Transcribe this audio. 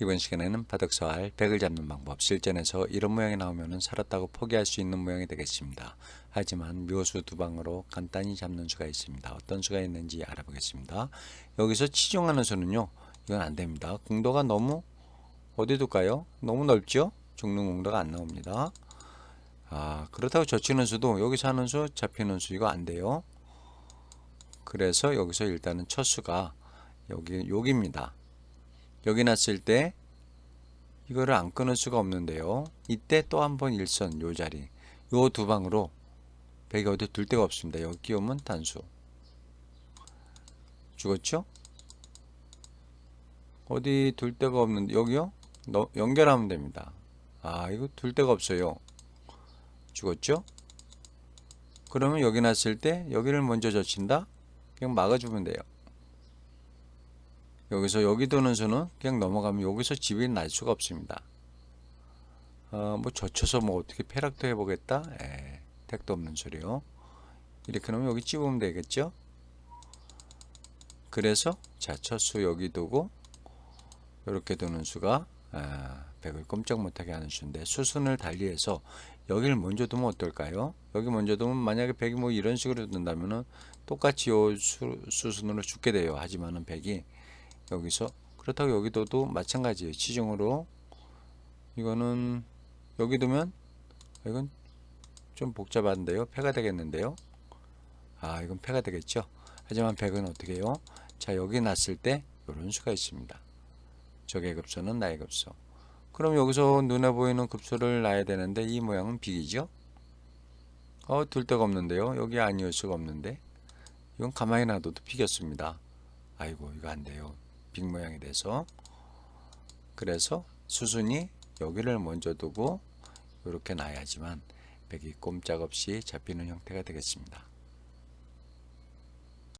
이번 시간에는 바둑서알 100을 잡는 방법 실전에서 이런 모양이 나오면 살았다고 포기할 수 있는 모양이 되겠습니다. 하지만 묘수 두 방으로 간단히 잡는 수가 있습니다. 어떤 수가 있는지 알아보겠습니다. 여기서 치중하는 수는요. 이건 안 됩니다. 공도가 너무 어디 둘까요? 너무 넓죠? 죽는 공도가 안 나옵니다. 아 그렇다고 젖히는 수도 여기서 하는 수 잡히는 수 이거 안 돼요. 그래서 여기서 일단은 첫 수가 여기 여기입니다. 여기 났을 때 이거를 안 끊을 수가 없는데요. 이때 또 한 번 일선 요 자리 요 두 방으로 백이 어디 둘 데가 없습니다. 여기 끼우면 단수 죽었죠? 어디 둘 데가 없는데 여기요? 너, 연결하면 됩니다. 아 이거 둘 데가 없어요. 죽었죠? 그러면 여기 났을 때 여기를 먼저 젖힌다? 그냥 막아주면 돼요. 여기서 여기 도는 수는 그냥 넘어가면 여기서 집이 날 수가 없습니다. 어, 뭐 젖혀서 뭐 어떻게 패락도 해보겠다? 에, 택도 없는 소리요. 이렇게 놓으면 여기 찝으면 되겠죠? 그래서 자, 첫수 여기 두고 이렇게 두는 수가 아, 백을 꼼짝 못하게 하는 수인데 수순을 달리해서 여기를 먼저 두면 어떨까요? 여기 먼저 두면 만약에 백이 뭐 이런 식으로 둔다면은 똑같이 요 수, 수순으로 죽게 돼요. 하지만은 백이 여기서 그렇다고 여기도도 마찬가지예요. 치중으로 이거는 여기 두면 이건 좀 복잡한데요. 패가 되겠는데요. 아 이건 패가 되겠죠. 하지만 백은 어떻게 해요? 자 여기 났을 때 이런 수가 있습니다. 적의 급소는 나의 급소. 그럼 여기서 눈에 보이는 급소를 놔야 되는데 이 모양은 빅이죠. 어, 둘 데가 없는데요. 여기 아니올 수가 없는데. 이건 가만히 놔둬도 빅이었습니다. 아이고, 이거 안 돼요. 빅 모양이 돼서. 그래서 수순이 여기를 먼저 두고 이렇게 놔야지만 백이 꼼짝없이 잡히는 형태가 되겠습니다.